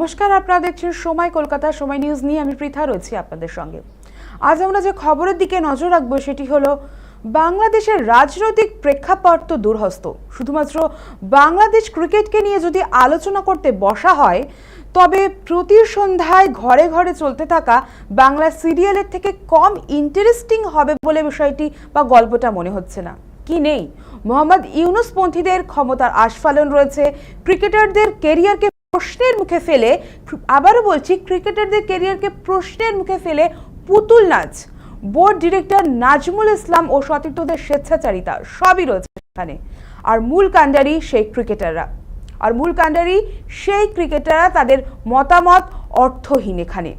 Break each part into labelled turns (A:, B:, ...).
A: নমস্কার, আপনারা দেখছেন সময় কলকাতা, সময় নিউজ নিয়ে আমি পৃথা রয়েছি আপনাদের সঙ্গে। আজ আমরা যে খবরের দিকে নজর রাখব সেটি হলো বাংলাদেশের রাজনৈতিক প্রেক্ষাপট তো দূরহস্ত। শুধুমাত্র বাংলাদেশ ক্রিকেটকে নিয়ে যদি আলোচনা করতে বসা হয়, তবে প্রতি সন্ধ্যায় ঘরে ঘরে চলতে থাকা বাংলা সিরিয়ালের থেকে কম ইন্টারেস্টিং হবে বলে বিষয়টি বা গল্পটা মনে হচ্ছে না। কি নেই? মোহাম্মদ ইউনুস পন্থীদের ক্ষমতার আস্ফালন রয়েছে, ক্রিকেটারদের কেরিয়ারকে প্রশ্নের মুখে ফেলে আবারও বলছি, ক্রিকেটারদের কেরিয়ারকে প্রশ্নের মুখে ফেলে পুতুল নাচ। বোর্ড ডিরেক্টর নাজমুল ইসলাম ও সতীর্থদের স্বেচ্ছাচারিতা সবই রয়েছে এখানে আর মূল কাণ্ডারি সেই ক্রিকেটাররা। আর মূল কাণ্ডারি সেই ক্রিকেটাররা, তাদের মতামত অর্থহীন এখানে।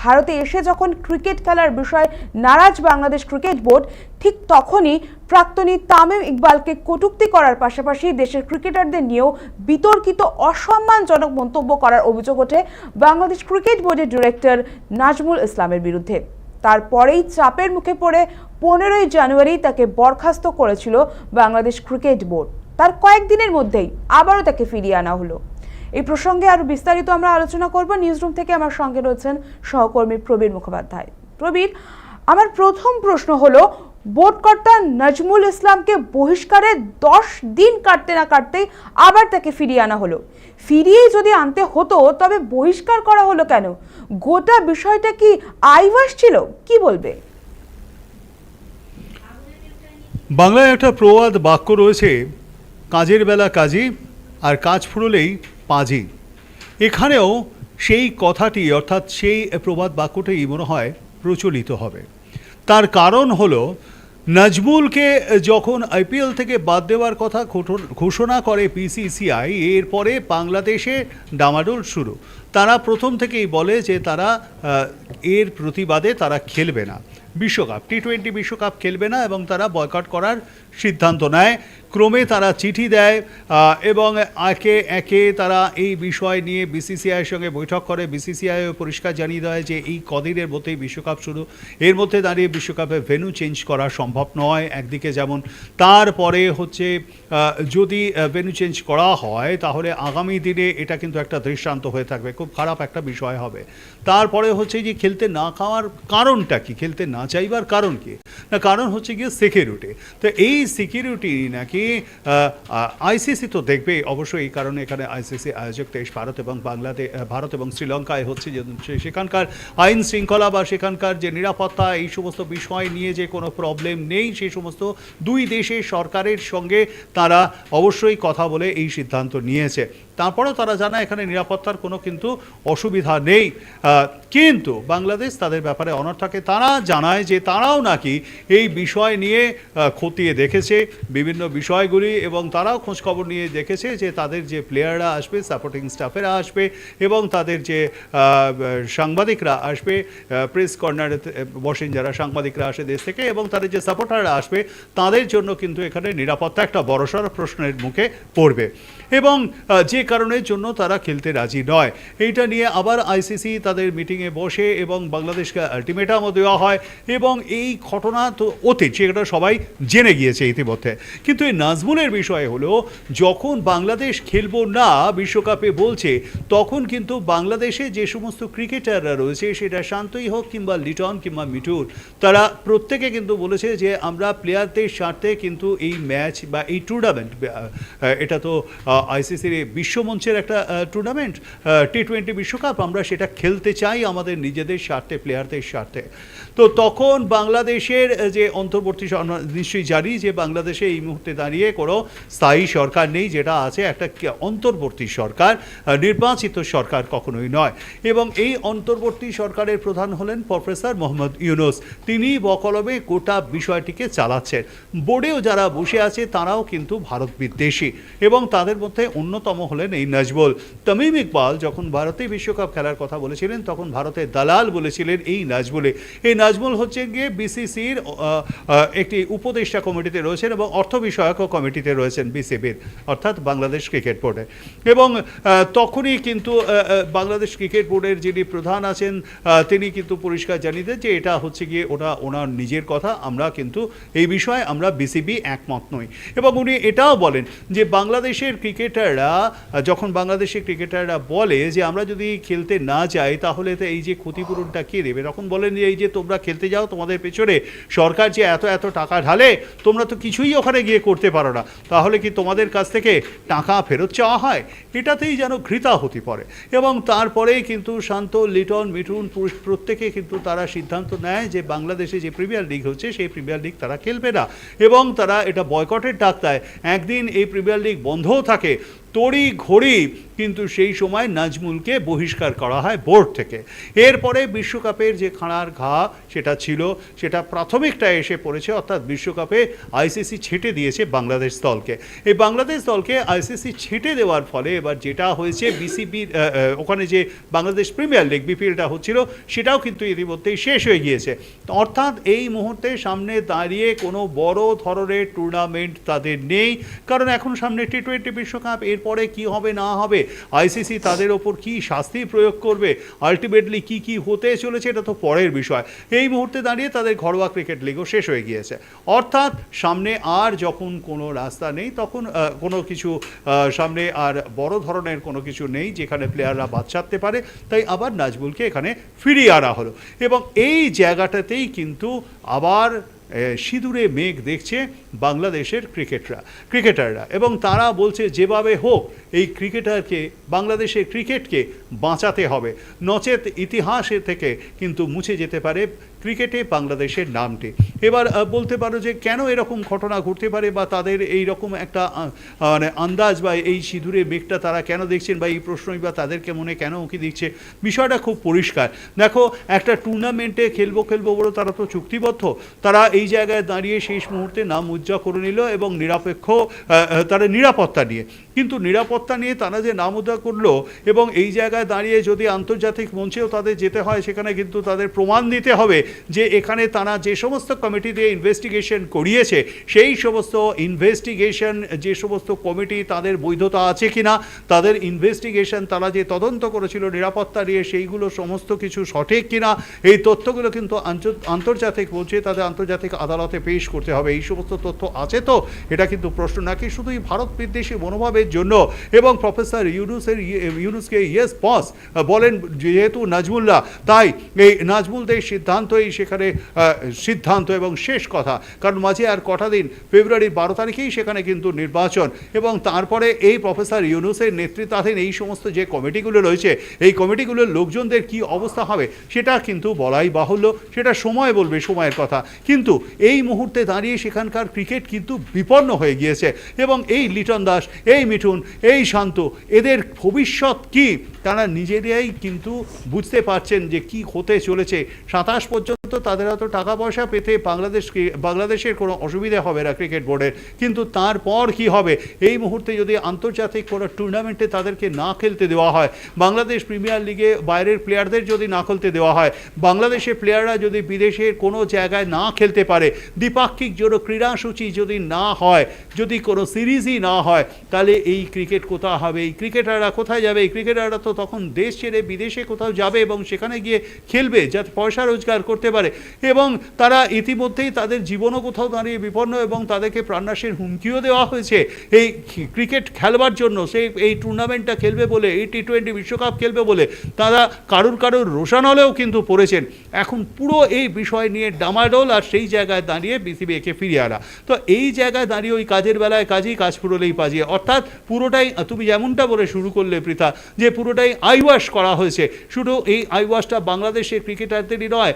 A: ভারতে এসে যখন ক্রিকেট খেলার বিষয়ে নারাজ বাংলাদেশ ক্রিকেট বোর্ড, ঠিক তখনই প্রাক্তনী তামিম ইকবালকে কটূক্তি করার পাশাপাশি দেশের ক্রিকেটারদের নিয়েও বিতর্কিত, অসম্মানজনক মন্তব্য করার অভিযোগ ওঠে বাংলাদেশ ক্রিকেট বোর্ডের ডিরেক্টর নাজমুল ইসলামের বিরুদ্ধে। তারপরেই চাপের মুখে পড়ে পনেরোই জানুয়ারি তাকে বরখাস্ত করেছিল বাংলাদেশ ক্রিকেট বোর্ড। তার কয়েকদিনের মধ্যেই আবারও তাকে ফিরিয়ে আনা হলো। এই প্রসঙ্গে আরও বিস্তারিত আমরা আলোচনা করব। নিউজরুম থেকে আমার সঙ্গে রয়েছেন সহকর্মী প্রবীর মুখোপাধ্যায়। প্রবীর, আমার প্রথম প্রশ্ন হলো বোর্ডকর্তা নাজমুল ইসলামকে বহিষ্কারে দশ দিন কাটতে না কাটতেই আবার তাকে ফিরিয়ে আনা হলো। ফিরিয়েই যদি আনতে হতো, তবে বহিষ্কার করা হলো কেন? গোটা বিষয়টা কি আইওয়াস ছিল? কি বলবে?
B: বাংলায় একটা প্রবাদ বাক্য রয়েছে, কাজের বেলা কাজী আর কাজ ফুরলেই পাজি। এখানেও সেই কথাটি, অর্থাৎ সেই প্রবাদ বাক্যটাই মনে হয় প্রচলিত হবে। তার কারণ হলো, নাজমুলকে যখন আইপিএল থেকে বাদ দেওয়ার কথা ঘোষণা করে পিসিসিআই, এরপরে বাংলাদেশে ডামাডোল শুরু। তারা প্রথম থেকেই বলে যে তারা এর প্রতিবাদে তারা খেলবে না। বিশ্বকাপ, টি টোয়েন্টি বিশ্বকাপ খেলবে না এবং তারা বয়কট করার সিদ্ধান্ত নেয়। ক্রমে তারা চিঠি দেয় এবং একে একে তারা এই বিষয় নিয়ে বিসিসিআইয়ের সঙ্গে বৈঠক করে। বিসিসিআইও পরিষ্কার জানিয়ে দেয় যে এই কদিনের মধ্যেই বিশ্বকাপ শুরু। এর মধ্যে দাঁড়িয়ে বিশ্বকাপে ভেন্যু চেঞ্জ করা সম্ভব নয়। একদিকে যেমন তারপরে হচ্ছে যদি ভেন্যু চেঞ্জ করা হয়, তাহলে আগামী দিনে এটা কিন্তু একটা দৃষ্টান্ত হয়ে থাকবে। খুব খারাপ একটা বিষয় হবে। তারপরে হচ্ছে যে খেলতে না খাওয়ার কারণটা কি? খেলতে না চাইবার কারণ কি? না, কারণ হচ্ছে গিয়ে সিকিউরিটি তো এই সিকিউরিটি নাকি আইসিসি তো দেখবে অবশ্যই এই কারণে এখানে আইসিসি আয়োজক দেশ ভারত এবং বাংলাদেশ ভারত এবং শ্রীলঙ্কায় হচ্ছে যে সেখানকার আইন শৃঙ্খলা বা সেখানকার যে নিরাপত্তা, এই সমস্ত বিষয় নিয়ে যে কোনো প্রবলেম নেই, সেই সমস্ত দুই দেশের সরকারের সঙ্গে তারা অবশ্যই কথা বলে এই সিদ্ধান্ত নিয়েছে। তারপরেও তারা জানায় এখানে নিরাপত্তার কোনো কিন্তু অসুবিধা নেই। কিন্তু বাংলাদেশ তাদের ব্যাপারে অনর থাকে। তারা জানায় যে তারাও নাকি এই বিষয় নিয়ে খতিয়ে দেখেছে। বিভিন্ন বিষয়গুলি এবং তারাও খোঁজখবর নিয়ে দেখেছে যে তাদের যে প্লেয়াররা আসবে সাপোর্টিং স্টাফেরা আসবে এবং তাদের যে সাংবাদিকরা আসবে প্রেস কর্নারে বসেন যারা সাংবাদিকরা আসে দেশ থেকে এবং তাদের যে সাপোর্টাররা আসবে, তাদের জন্য কিন্তু এখানে নিরাপত্তা একটা বড়সড় প্রশ্নের মুখে পড়বে। এবং যে কারণের জন্য তারা খেলতে রাজি নয়। এইটা নিয়ে আবার আইসিসি তাদের মিটিংয়ে বসে এবং বাংলাদেশকে আলটিমেটামও দেওয়া হয় এবং এই ঘটনা তো অতীত, সেটা সবাই জেনে গিয়েছে ইতিমধ্যে। কিন্তু এই নাজমুলের বিষয় হলো, যখন বাংলাদেশ খেলব না, বিশ্বকাপে বলছে, তখন কিন্তু বাংলাদেশে যে সমস্ত ক্রিকেটাররা রয়েছে, সেটা শান্তই হোক কিংবা লিটন কিংবা মিটুর তারা প্রত্যেকে কিন্তু বলেছে যে আমরা প্লেয়ারদের স্বার্থে কিন্তু এই ম্যাচ বা এই টুর্নামেন্ট এটা তো আইসিসির বিশ্বমঞ্চের একটা টুর্নামেন্ট টি টোয়েন্টি বিশ্বকাপ, আমরা সেটা খেলতে চাই আমাদের নিজেদের স্বার্থে প্লেয়ারদের স্বার্থে। তো তখন বাংলাদেশের যে অন্তর্বর্তী নিশ্চয়ই জানি যে বাংলাদেশে এই মুহূর্তে দাঁড়িয়ে কোনো স্থায়ী সরকার নেই, যেটা আছে একটা অন্তর্বর্তী সরকার নির্বাচিত সরকার কখনোই নয়। এবং এই অন্তর্বর্তী সরকারের প্রধান হলেন প্রফেসর মোহাম্মদ ইউনুস। তিনি বকলমে গোটা বিষয়টিকে চালাচ্ছেন। বোর্ডেও যারা বসে আছে, তারাও কিন্তু ভারত বিদ্বেষী এবং তাদের মধ্যে অন্যতম হলেন এই নাজবুল তামিম ইকবাল যখন ভারতে বিশ্বকাপ খেলার কথা বলেছিলেন, তখন ভারতের দালাল বলেছিলেন এই নাজবুলে এই নাজমুল হচ্ছে গিয়ে বিসিসির একটি উপদেষ্টা কমিটিতে রয়েছেন এবং অর্থ বিষয়ক কমিটিতে রয়েছেন বিসিবির অর্থাৎ বাংলাদেশ ক্রিকেট বোর্ডে। এবং তখনই কিন্তু বাংলাদেশ ক্রিকেট বোর্ডের যিনি প্রধান আছেন তিনি কিন্তু পরিষ্কার জানিয়ে দেন যে এটা হচ্ছে গিয়ে ওটা ওনার নিজের কথা। আমরা কিন্তু এই বিষয়ে আমরা বিসিবি একমত নই। এবং উনি এটাও বলেন যে বাংলাদেশের ক্রিকেটাররা, যখন বাংলাদেশের ক্রিকেটাররা বলে যে আমরা যদি খেলতে না যাই, তাহলে তো এই যে ক্ষতিপূরণটা কে দেবে? তখন বলেন যে এই যে তোমরা খেলতে যাও, তোমাদের পেছনে সরকার যে এত এত টাকা ঢালে, তোমরা তো কিছুই ওখানে গিয়ে করতে পারো না। তাহলে কি তোমাদের কাছ থেকে টাকা ফেরত চাওয়া হয়? এটাতেই যেন ঘৃতা হতে পারে। এবং তারপরেই কিন্তু শান্ত, লিটন পুরুষ প্রত্যেকে কিন্তু তারা সিদ্ধান্ত নেয় যে বাংলাদেশে যে প্রিমিয়ার লিগ হচ্ছে, সেই প্রিমিয়ার লিগ তারা খেলবে না। এবং তারা এটা বয়কটের ডাক দেয়। একদিন এই প্রিমিয়ার লিগ বন্ধও থাকে। তড়ি ঘড়ি কিন্তু সেই সময় নাজমুলকে বহিষ্কার করা হয় বোর্ড থেকে। এরপরে বিশ্বকাপের যে খাঁড়ার ঘা সেটা ছিল, সেটা প্রাথমিকটা এসে পড়েছে, অর্থাৎ বিশ্বকাপে আইসিসি ছেটে দিয়েছে বাংলাদেশ দলকে। এই বাংলাদেশ দলকে আইসিসি ছেটে দেওয়ার ফলে এবার যেটা হয়েছে বিসিবির ওখানে যে বাংলাদেশ প্রিমিয়ার লিগ বিপিএলটা হচ্ছিল, সেটাও কিন্তু ইতিমধ্যেই শেষ হয়ে গিয়েছে। অর্থাৎ এই মুহূর্তে সামনে দাঁড়িয়ে কোনো বড় ধরনের টুর্নামেন্ট তাদের নেই, কারণ এখন সামনে টি টোয়েন্টি বিশ্বকাপ এরপরে কি হবে, না হবে আইসিসি তাদের ওপর কি শাস্তি প্রয়োগ করবে আলটিমেটলি কি কি হতে চলেছে এটা তো পরের বিষয়। এই মুহূর্তে দাঁড়িয়ে তাদের ঘরোয়া ক্রিকেট লিগও শেষ হয়ে গিয়েছে। অর্থাৎ সামনে আর যখন কোনো রাস্তা নেই, তখন কোনো কিছু সামনে আর বড় ধরনের কোনো কিছু নেই যেখানে প্লেয়াররা বাদ ছাড়তে পারে। তাই আবার নাজবুলকে এখানে ফিরিয়ে আনা হলো। এবং এই জায়গাটাতেই কিন্তু আবার সিঁদুরে মেঘ দেখছে বাংলাদেশের ক্রিকেটরা, ক্রিকেটাররা। এবং তারা বলছে, যেভাবে হোক, এই ক্রিকেটারকে, বাংলাদেশের ক্রিকেটকে বাঁচাতে হবে। নচেত ইতিহাসে থেকে কিন্তু মুছে যেতে পারে ক্রিকেটে বাংলাদেশের নামটি। এবার বলতে পারো যে কেন এরকম ঘটনা ঘটতে পারে বা তাদের এই রকম একটা মানে আন্দাজ বা এই সিঁদুরে মেঘটা তারা কেন দেখছেন বা এই প্রশ্নই বা তাদেরকে মনে কেন উঁকি দিচ্ছে, বিষয়টা খুব পরিষ্কার। দেখো, একটা টুর্নামেন্টে খেলব খেলব বলে তারা তো চুক্তিবদ্ধ। তারা এই জায়গায় দাঁড়িয়ে শেষ মুহূর্তে নাম উজ্জ্বল করে নিল এবং নিরপেক্ষ তারা নিরাপত্তা নিয়ে। কিন্তু নিরাপত্তা নিয়ে তারা যে নাম উদ্ধার করল এবং এই জায়গায় দাঁড়িয়ে যদি আন্তর্জাতিক মঞ্চেও তাদের যেতে হয়, সেখানে কিন্তু তাদের প্রমাণ দিতে হবে যে এখানে তারা যে সমস্ত কমিটি দিয়ে ইনভেস্টিগেশন করিয়েছে, সেই সমস্ত ইনভেস্টিগেশন যে সমস্ত কমিটি তাদের বৈধতা আছে কি না তাদের ইনভেস্টিগেশন তারা যে তদন্ত করেছিল, নিরাপত্তা নিয়ে সেইগুলো সমস্ত কিছু সঠিক কিনা, এই তথ্যগুলো কিন্তু আন্তর্জাতিক মঞ্চে তাদের আন্তর্জাতিক আদালতে পেশ করতে হবে। এই সমস্ত তথ্য আছে তো? এটা কিন্তু প্রশ্ন, নাকি শুধুই ভারত বিদ্বেষী মনোভাবের জন্য এবং প্রফেসর ইউনুসের ইয়ে- ইউনুসকে ইয়েস বস বলেন যেহেতু নাজমুল্লাহ, তাই এই নাজমুলদের সিদ্ধান্তই সেখানে সিদ্ধান্ত এবং শেষ কথা। কারণ মাঝে আর কটা দিন, ফেব্রুয়ারির বারো তারিখেই সেখানে কিন্তু নির্বাচন এবং তারপরে এই প্রফেসর ইউনুসের নেতৃত্বাধীন এই সমস্ত যে কমিটিগুলো রয়েছে, এই কমিটিগুলোর লোকজনদের কি অবস্থা হবে সেটা কিন্তু বলাই বাহুল্য, সেটা সময় বলবে সময়ের কথা। কিন্তু এই মুহূর্তে দাঁড়িয়ে সেখানকার ক্রিকেট কিন্তু বিপন্ন হয়ে গিয়েছে এবং এই লিটন দাস, এই মিঠুন, এই শান্ত, এদের ভবিষ্যৎ কি? তারা নিজেরাই কিন্তু বুঝতে পারছেন যে কি হতে চলেছে। সাতাশ পর্যন্ত তাদের হয়তো টাকা পয়সা পেতে বাংলাদেশ বাংলাদেশের কোনো অসুবিধা হবে না ক্রিকেট বোর্ডের। কিন্তু তারপর কি হবে? এই মুহূর্তে যদি আন্তর্জাতিক কোনো টুর্নামেন্টে তাদেরকে না খেলতে দেওয়া হয়, বাংলাদেশ প্রিমিয়ার লিগে বাইরের প্লেয়ারদের যদি না খেলতে দেওয়া হয়, বাংলাদেশের প্লেয়াররা যদি বিদেশের কোনো জায়গায় না খেলতে পারে, দ্বিপাক্ষিক জোড়ো ক্রীড়াসূচি যদি না হয়, যদি কোনো সিরিজই না হয়, তাহলে এই ক্রিকেট কোথাও হবে? এই ক্রিকেটাররা কোথায় যাবে? এই ক্রিকেটাররা তো তখন দেশ ছেড়ে বিদেশে কোথাও যাবে এবং সেখানে গিয়ে খেলবে, যাতে পয়সা রোজগার করতে পারে। এবং তারা ইতিমধ্যেই তাদের জীবনও কোথাও দাঁড়িয়ে বিপন্ন এবং তাদেরকে প্রাণনাশের হুমকিও দেওয়া হয়েছে। এই ক্রিকেট খেলবার জন্য সেই এই টুর্নামেন্টটা খেলবে বলে, এই টি টোয়েন্টি বিশ্বকাপ খেলবে বলে তারা কারুর কারুর রোশানলেও কিন্তু পড়েছেন। এখন পুরো এই বিষয় নিয়ে ডামাডোল আর সেই জায়গায় দাঁড়িয়ে বিসিবি একে ফিরিয়ে আনা। তো এই জায়গায় দাঁড়িয়ে ওই কাজের বেলায় কাজই কাজ ফুরলেই পাজিয়ে। অর্থাৎ পুরোটাই, তুমি যেমনটা বলে শুরু করলে পৃথা যে পুরোটাই আইওয়াশ করা হয়েছে। শুধু এই আইওয়াশটা বাংলাদেশের ক্রিকেটারদেরই নয়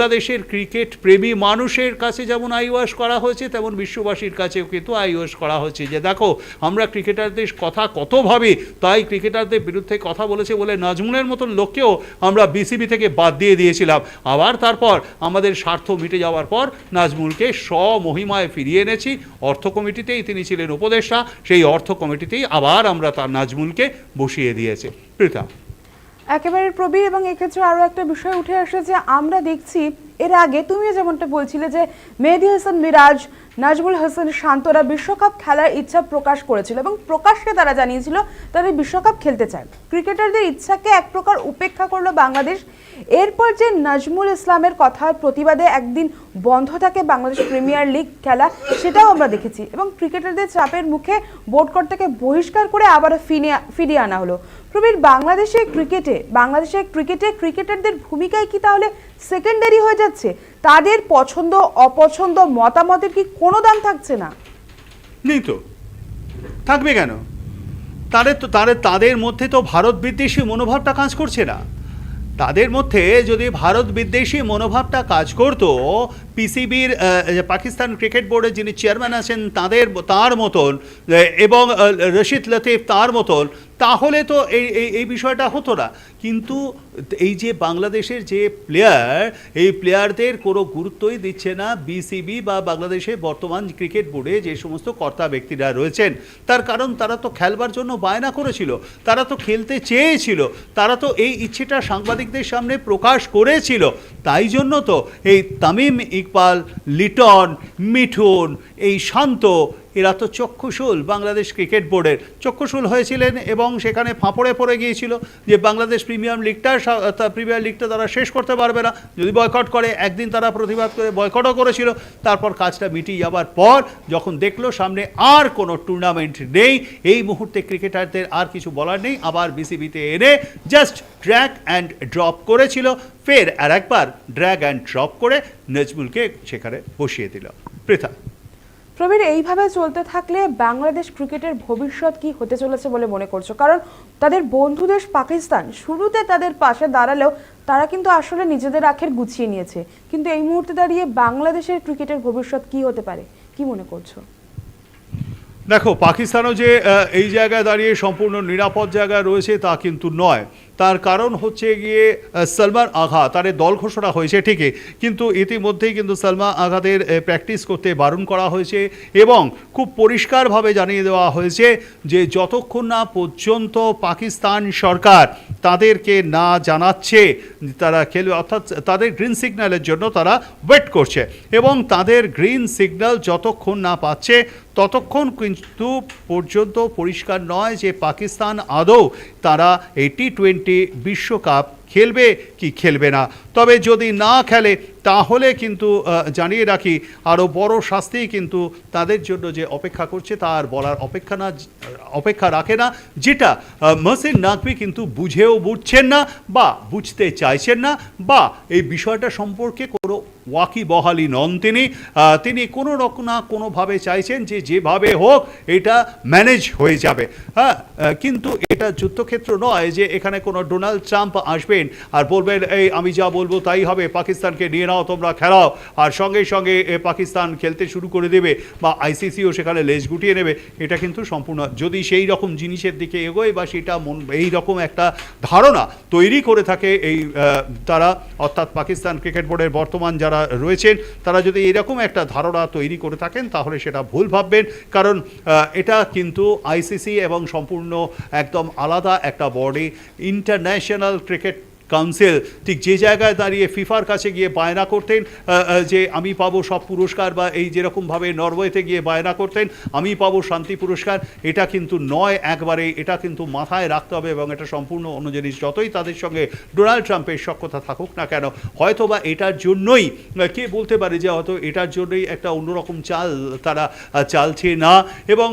B: বাংলাদেশের ক্রিকেট প্রেমী মানুষের কাছে যেমন আইওয়াশ করা হয়েছে, তেমন বিশ্ববাসীর কাছেও কিন্তু আইওয়াশ করা হয়েছে। যে দেখো, আমরা ক্রিকেটারদের কথা কত ভাবি, তাই ক্রিকেটারদের বিরুদ্ধে কথা বলেছে বলে নাজমুলের মতন লোককেও আমরা বিসিবি থেকে বাদ দিয়ে দিয়েছিলাম। আবার তারপর আমাদের স্বার্থ মিটে যাওয়ার পর নাজমুলকে স্বমহিমায় ফিরিয়ে এনেছি। অর্থ কমিটিতেই তিনি ছিলেন উপদেষ্টা, সেই অর্থ কমিটিতেই আবার আমরা তার নাজমুলকে বসিয়ে দিয়েছে। পৃথা
A: একেবারে প্রবীর এবং এক্ষেত্রে আরও একটা বিষয় উঠে আসে যে আমরা দেখছি এর আগে তুমিও যেমনটা বলছিলে যে মেহেদি হাসান মিরাজ নাজমুল হাসান শান্তরা বিশ্বকাপ খেলার ইচ্ছা প্রকাশ করেছিল এবং প্রকাশ্যে তারা জানিয়েছিল তারা বিশ্বকাপ খেলতে চায়। ক্রিকেটারদের ইচ্ছাকে এক প্রকার উপেক্ষা করল বাংলাদেশ। এরপর যে নাজমুল ইসলামের কথার প্রতিবাদে একদিন বন্ধ থাকে বাংলাদেশ প্রিমিয়ার লিগ খেলা, সেটাও আমরা দেখেছি এবং ক্রিকেটারদের চাপের মুখে বোর্ড কর্তাকে বহিষ্কার করে আবার ফিরিয়ে ফিরিয়ে আনা হলো। প্রবীর, বাংলাদেশের ক্রিকেটে বাংলাদেশের ক্রিকেটে ক্রিকেটারদের ভূমিকায় কি তাহলে সেকেন্ডারি হয়ে যাচ্ছে? তাদের পছন্দ, অপছন্দ মতামতের কি কোনো দাম থাকছে না?
B: নেই তো। থাকবে কেন? তাদের তো তাদের তাদের মধ্যে তো ভারত বিদ্বেষী মনোভাবটা কাজ করছে না। তাদের মধ্যে যদি ভারত বিদ্বেষী মনোভাবটা কাজ করতো পিসিবির পাকিস্তান ক্রিকেট বোর্ডের যিনি চেয়ারম্যান আছেন, তাদের তার মতন এবং রশিদ লতিফ তার মতন, তাহলে তো এই, এই- বিষয়টা হতো না। কিন্তু এই যে বাংলাদেশের যে প্লেয়ার, এই প্লেয়ারদের কোনো গুরুত্বই দিচ্ছে না বিসিবি বা বাংলাদেশের বর্তমান ক্রিকেট বোর্ডে যে সমস্ত কর্তা ব্যক্তিরা রয়েছেন। তার কারণ তারা তো খেলবার জন্য বায়না করেছিল, তারা তো খেলতে চেয়েছিল, তারা তো এই ইচ্ছেটা সাংবাদিকদের সামনে প্রকাশ করেছিল। তাই জন্য তো এই তামিম ইকবাল লিটন মিঠুন এই শান্ত এরা তো চক্ষুশূল বাংলাদেশ ক্রিকেট বোর্ডের। চক্ষুশূল হয়েছিলেন এবং সেখানে ফাঁপড়ে পড়ে গিয়েছিল যে বাংলাদেশ প্রিমিয়াম লিগটা প্রিমিয়ার লিগটা তারা শেষ করতে পারবে না। যদি বয়কট করে, একদিন তারা প্রতিবাদ করে বয়কটও করেছিল। তারপর কাজটা মিটিয়ে যাবার পর যখন দেখল সামনে আর কোনো টুর্নামেন্ট নেই, এই মুহূর্তে ক্রিকেটারদের আর কিছু বলার নেই। আবার বিসিবিতে এনে জাস্ট ড্র্যাগ অ্যান্ড ড্রপ করেছিল। ফের আর একবার ড্র্যাগ অ্যান্ড ড্রপ করে নজমুলকে সেখানে বসিয়ে দিল। পৃথা
A: প্রবীর এইভাবে চলতে থাকলে বাংলাদেশ ক্রিকেটের ভবিষ্যৎ কি হতে চলেছে বলে মনে করছ? কারণ তাদের বন্ধু দেশ পাকিস্তান, শুরুতে তাদের পাশে দাঁড়ালেও তারা কিন্তু আসলে নিজেদের আখের গুছিয়ে নিয়েছে। কিন্তু এই মুহূর্তে দাঁড়িয়ে বাংলাদেশের ক্রিকেটের ভবিষ্যৎ কি হতে পারে? কি মনে করছ?
B: দেখো, পাকিস্তানও যে এই জায়গায় দাঁড়িয়ে সম্পূর্ণ নিরাপদ জায়গায় রয়েছে তা কিন্তু নয়। তার কারণ হচ্ছে গিয়ে সলমান আঘা তার দল ঘোষণা হয়েছে ঠিকই, কিন্তু ইতিমধ্যেই কিন্তু সলমান আঘাদের প্র্যাকটিস করতে বারণ করা হয়েছে এবং খুব পরিষ্কারভাবে জানিয়ে দেওয়া হয়েছে যে যতক্ষণ না পর্যন্ত পাকিস্তান সরকার তাদেরকে না জানাচ্ছে, তারা খেলবে, অর্থাৎ তাদের গ্রিন সিগন্যালের জন্য তারা ওয়েট করছে এবং তাদের গ্রিন সিগন্যাল যতক্ষণ না পাচ্ছে ততক্ষণ কিন্তু পর্যন্ত পরিষ্কার নয় যে পাকিস্তান আদৌ তারা এই টি টোয়েন্টি বিশ্বকাপ খেলবে কি খেলবে না। তবে যদি না খেলে, তাহলে কিন্তু জানিয়ে রাখি আরও বড় শাস্তি কিন্তু তাদের জন্য যে অপেক্ষা করছে, তা আর বলার অপেক্ষা না, অপেক্ষা রাখে না, যেটা মহসিন নাকভি কিন্তু বুঝেও বুঝছেন না বা বুঝতে চাইছেন না বা এই বিষয়টা সম্পর্কে কোনো ওয়াকি বহালি নন তিনি। তিনি কোনো রকম না কোনোভাবে চাইছেন যে যেভাবে হোক এটা ম্যানেজ হয়ে যাবে। হ্যাঁ কিন্তু এটা যুদ্ধক্ষেত্র নয় যে এখানে কোনো ডোনাল্ড ট্রাম্প আসবেন আর বলবেন, এই, আমি যা বলব তাই হবে, পাকিস্তানকে নিয়ে নাও, তোমরা খেলাও। আর সঙ্গে সঙ্গে পাকিস্তান খেলতে শুরু করে দেবে বা আইসিসিও সেখানে লেজ গুটিয়ে নেবে, এটা কিন্তু সম্পূর্ণ যদি সেই রকম জিনিসের দিকে এগোয় বা সেটা মন, এই রকম একটা ধারণা তৈরি করে থাকে এই তারা, অর্থাৎ পাকিস্তান ক্রিকেট বোর্ডের বর্তমান যারা রয়েছেন, তারা যদি এরকম একটা ধারণা তৈরি করে থাকেন, তাহলে সেটা ভুল ভাববেন। কারণ এটা কিন্তু আইসিসি এবং সম্পূর্ণ একদম আলাদা একটা বডি ইন্টারন্যাশনাল ক্রিকেট কাউন্সিল, ঠিক যে জায়গায় দাঁড়িয়ে ফিফার কাছে গিয়ে বায়না করতেন যে আমি পাবো সব পুরস্কার বা এই যেরকমভাবে নরওয়েতে গিয়ে বায়না করতেন, আমি পাবো শান্তি পুরস্কার, এটা কিন্তু নয় একবারে, এটা কিন্তু মাথায় রাখতে হবে এবং এটা সম্পূর্ণ অন্য জিনিস, যতই তাদের সঙ্গে ডোনাল্ড ট্রাম্পের সক্ষতা থাকুক না কেন হয়তো বা এটার জন্যই কে বলতে পারে যে হয়তো এটার জন্যই একটা অন্যরকম চাল তারা চালছে না, এবং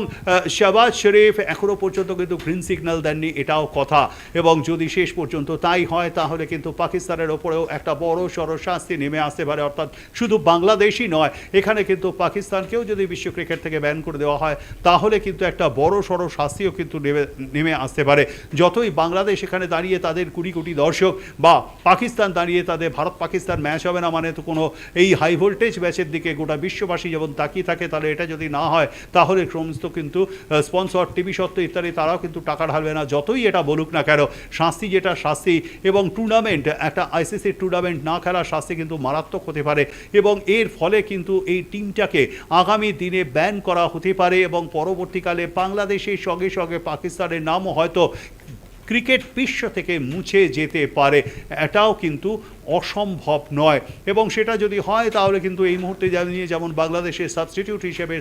B: শাহবাজ শরীফ এখনও পর্যন্ত কিন্তু গ্রিন সিগন্যাল দেননি, এটাও কথা, এবং যদি শেষ পর্যন্ত তাই হয় তাহলে কিন্তু পাকিস্তানের ওপরেও একটা বড় সড় শাস্তি নেমে আসতে পারে। অর্থাৎ শুধু বাংলাদেশই নয়, এখানে কিন্তু পাকিস্তানকেও যদি বিশ্ব ক্রিকেট থেকে ব্যান করে দেওয়া হয়, তাহলে কিন্তু একটা বড় সড় শাস্তিও কিন্তু নেমে নেমে আসতে পারে। যতই বাংলাদেশ এখানে দাঁড়িয়ে তাদের কুড়ি কোটি দর্শক বা পাকিস্তান দাঁড়িয়ে তাদের ভারত পাকিস্তান ম্যাচ হবে না মানে তো কোনো এই হাই ভোল্টেজ ম্যাচের দিকে গোটা বিশ্ববাসী যেমন তাকিয়ে থাকে, তাহলে এটা যদি না হয়, তাহলে সমস্ত কিন্তু স্পন্সর টিভি সত্ত্ব ইত্যাদি তারাও কিন্তু টাকা ঢালবে না, যতই এটা বলুক না কেন। শাস্তি যেটা শাস্তি এবং টুর্নামেন্ট একটা আইসিসির টুর্নামেন্ট না খেলার শাস্তি কিন্তু মারাত্মক হতে পারে এবং এর ফলে কিন্তু এই টিমটাকে আগামী দিনে ব্যান করা হতে পারে এবং পরবর্তীকালে বাংলাদেশের সঙ্গে সঙ্গে পাকিস্তানের নামও হয়তো ক্রিকেট বিশ্ব থেকে মুছে যেতে পারে, এটাও কিন্তু অসম্ভব নয়। এবং সেটা যদি হয়, তাহলে কিন্তু এই মুহূর্তে জানিয়ে, যেমন বাংলাদেশের সাবস্টিটিউট হিসেবে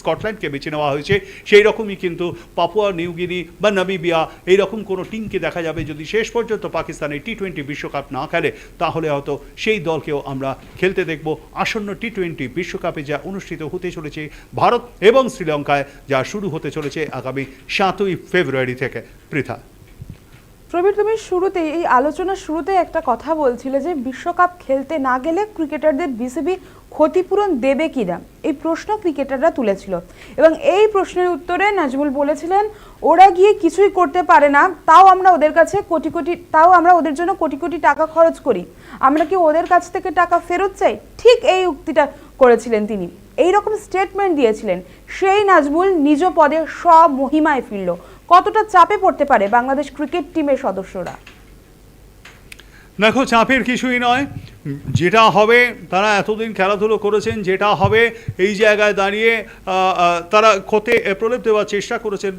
B: স্কটল্যান্ডকে বেছে নেওয়া হয়েছে, সেই রকমই কিন্তু পাপুয়া নিউগিনি বা নামিবিয়া এইরকম কোনো টিমকে দেখা যাবে যদি শেষ পর্যন্ত পাকিস্তানে টি টোয়েন্টি বিশ্বকাপ না খেলে, তাহলে হয়তো সেই দলকেও আমরা খেলতে দেখব। আসন্ন টি টোয়েন্টি বিশ্বকাপে যা অনুষ্ঠিত হতে চলেছে ভারত এবং শ্রীলঙ্কায়, যা শুরু হতে চলেছে আগামী সাতই ফেব্রুয়ারি থেকে। পৃথা
A: প্রবীর, তুমি শুরুতে এই আলোচনার শুরুতে একটা কথা বলছিলে যে বিশ্বকাপ খেলতে না গেলে ক্রিকেটারদের বিসিবি ক্ষতিপূরণ দেবে কিনা? এই প্রশ্ন ক্রিকেটাররা তুলেছিল। এবং এই প্রশ্নের উত্তরে নাজমুল বলেছিলেন, ওরা গিয়ে কিছুই করতে পারে না, তাও আমরা ওদের কাছে কোটি কোটি, তাও আমরা ওদের জন্য কোটি কোটি টাকা খরচ করি। আমরা কি ওদের কাছ থেকে টাকা ফেরত চাই? ঠিক এই উক্তিটা করেছিলেন তিনি। এই রকম স্টেটমেন্ট দিয়েছিলেন। সেই নাজমুল নিজ পদে স্বমহিমায় ফিরল। কতটা চাপে পড়তে পারে বাংলাদেশ ক্রিকেট টিমের সদস্যরা?
B: দেখো, চাপের কিছুই নয়। যেটা হবে, তারা এতদিন খেলাধুলো করেছেন, যেটা হবে, এই জায়গায় দাঁড়িয়ে তারা ক্ষতে প্রলেপ দেওয়ার চেষ্টা করেছেন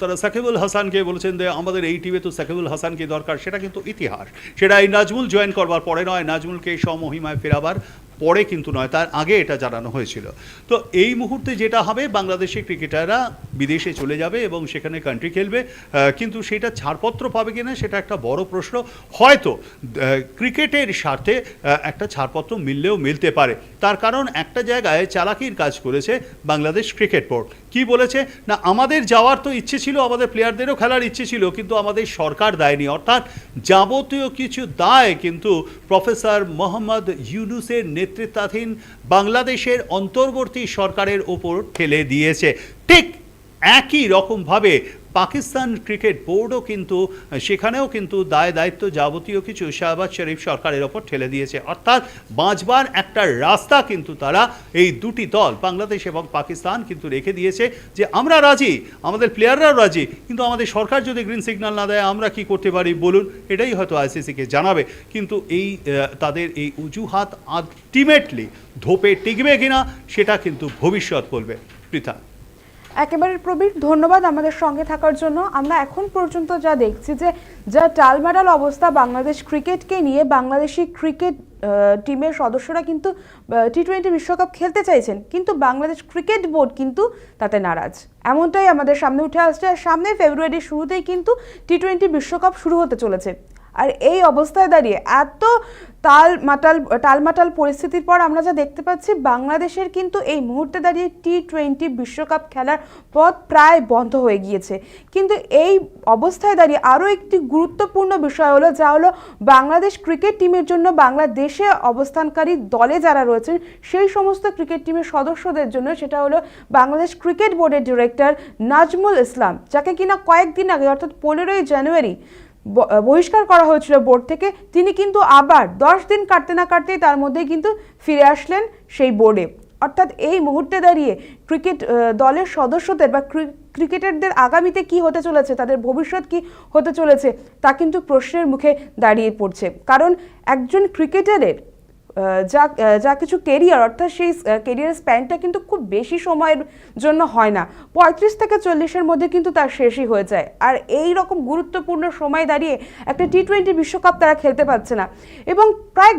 B: তারা সাকিবুল হাসানকে বলেছেন যে, আমাদের এই টিমে তো সাকিবুল হাসানকে দরকার। সেটা কিন্তু ইতিহাস। সেটা এই নাজমুল জয়েন করবার পরে নয়, নাজমুলকে সমহিমায় ফেরাবার পরে কিন্তু নয়, তার আগে এটা জানানো হয়েছিল। তো এই মুহূর্তে যেটা হবে, বাংলাদেশি ক্রিকেটাররা বিদেশে চলে যাবে এবং সেখানে কান্ট্রি খেলবে কিন্তু সেটা ছাড়পত্র পাবে কি না সেটা একটা বড় প্রশ্ন। হয়তো ক্রিকেটের স্বার্থে একটা ছাড়পত্র মিললেও মিলতে পারে। তার কারণ একটা জায়গায় চালাকির কাজ করেছে বাংলাদেশ ক্রিকেট বোর্ড। কি বলেছে? না, আমাদের যাওয়ার তো ইচ্ছে ছিল, আমাদের প্লেয়ারদেরও খেলার ইচ্ছে ছিল, কিন্তু আমাদের সরকার দেয়নি। অর্থাৎ যাবতীয় কিছু দায় কিন্তু প্রফেসর মোহাম্মদ ইউনুসের নেতৃত্বাধীন বাংলাদেশের অন্তর্বর্তী সরকারের ওপর ঠেলে দিয়েছে। ঠিক একই রকমভাবে পাকিস্তান ক্রিকেট বোর্ডও কিন্তু, সেখানেও কিন্তু দায় দায়িত্ব যাবতীয় কিছু শাহবাজ শরীফ সরকারের ওপর ঠেলে দিয়েছে। অর্থাৎ বাঁচবার একটা রাস্তা কিন্তু তারা, এই দুটি দল, বাংলাদেশ এবং পাকিস্তান কিন্তু রেখে দিয়েছে যে আমরা রাজি, আমাদের প্লেয়াররাও রাজি, কিন্তু আমাদের সরকার যদি গ্রিন সিগন্যাল না দেয়, আমরা কি করতে পারি বলুন? এটাই হয়তো আইসিসিকে জানাবে। কিন্তু এই তাদের এই অজুহাত আলটিমেটলি ধোপে টিকবে কিনা, সেটা কিন্তু ভবিষ্যৎ বলবে। পৃথা
A: একেবারে প্রবীর, ধন্যবাদ আমাদের সঙ্গে থাকার জন্য। আমরা এখন পর্যন্ত যা দেখছি যে, যা টালমাটাল অবস্থা বাংলাদেশ ক্রিকেটকে নিয়ে, বাংলাদেশি ক্রিকেট টিমের সদস্যরা কিন্তু টি টোয়েন্টি বিশ্বকাপ খেলতে চাইছেন। কিন্তু বাংলাদেশ ক্রিকেট বোর্ড কিন্তু তাতে নারাজ। এমনটাই আমাদের সামনে উঠে আসছে। আর সামনে ফেব্রুয়ারির শুরুতেই কিন্তু টি টোয়েন্টি বিশ্বকাপ শুরু হতে চলেছে। আর এই অবস্থায় দাঁড়িয়ে এত তাল মাটাল টালমাটাল পরিস্থিতির পর আমরা যা দেখতে পাচ্ছি, বাংলাদেশের কিন্তু এই মুহূর্তে দাঁড়িয়ে টি টোয়েন্টি বিশ্বকাপ খেলার পথ প্রায় বন্ধ হয়ে গিয়েছে। কিন্তু এই অবস্থায় দাঁড়িয়ে আরও একটি গুরুত্বপূর্ণ বিষয় হলো, যা হলো বাংলাদেশ ক্রিকেট টিমের জন্য বাংলাদেশে অবস্থানকারী দলে যারা রয়েছেন, সেই সমস্ত ক্রিকেট টিমের সদস্যদের জন্য সেটা হলো বাংলাদেশ ক্রিকেট বোর্ডের ডিরেক্টর নাজমুল ইসলাম, যাকে কিনা কয়েকদিন আগে, অর্থাৎ পনেরোই জানুয়ারি বহিষ্কার করা হয়েছিল বোর্ড থেকে। তিনি কিন্তু আবার দশ দিন কাটতে না কাটতেই তার মধ্যেই কিন্তু ফিরে আসলেন সেই বোর্ডে। অর্থাৎ এই মুহূর্তে দাঁড়িয়ে ক্রিকেট দলের সদস্যদের বা ক্রিকেটারদের আগামীতে কি হতে চলেছে, তাদের ভবিষ্যৎ কি হতে চলেছে, তা কিন্তু প্রশ্নের মুখে দাঁড়িয়ে পড়ছে। কারণ একজন ক্রিকেটারের যা যা কিছু কেরিয়ার অর্থাৎ সেই কেরিয়ার স্প্যানটা কিন্তু খুব বেশি সময়ের জন্য হয় না। পঁয়ত্রিশ থেকে চল্লিশের মধ্যে কিন্তু তার শেষই হয়ে যায়। আর এই রকম গুরুত্বপূর্ণ সময় দাঁড়িয়ে একটা টি টোয়েন্টি বিশ্বকাপ তারা খেলতে পারছে না। এবং প্রায়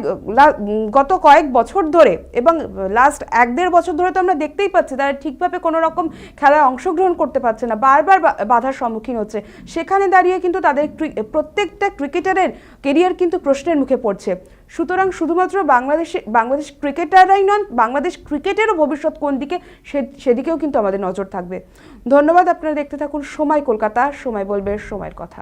A: গত কয়েক বছর ধরে এবং লাস্ট এক দেড় বছর ধরে তো আমরা দেখতেই পাচ্ছি, তারা ঠিকভাবে কোনো রকম খেলায় অংশগ্রহণ করতে পারছে না। বারবার বাধার সম্মুখীন হচ্ছে। সেখানে দাঁড়িয়ে কিন্তু তাদের প্রত্যেকটা ক্রিকেটারের কেরিয়ার কিন্তু প্রশ্নের মুখে পড়ছে। সুতরাং শুধুমাত্র বাংলাদেশে বাংলাদেশ ক্রিকেটাররাই নন, বাংলাদেশ ক্রিকেটেরও ভবিষ্যৎ কোন দিকে সেদিকেও কিন্তু আমাদের নজর থাকবে। ধন্যবাদ, আপনারা দেখতে থাকুন সময় কলকাতা, সময় বলবে, সময়ের কথা।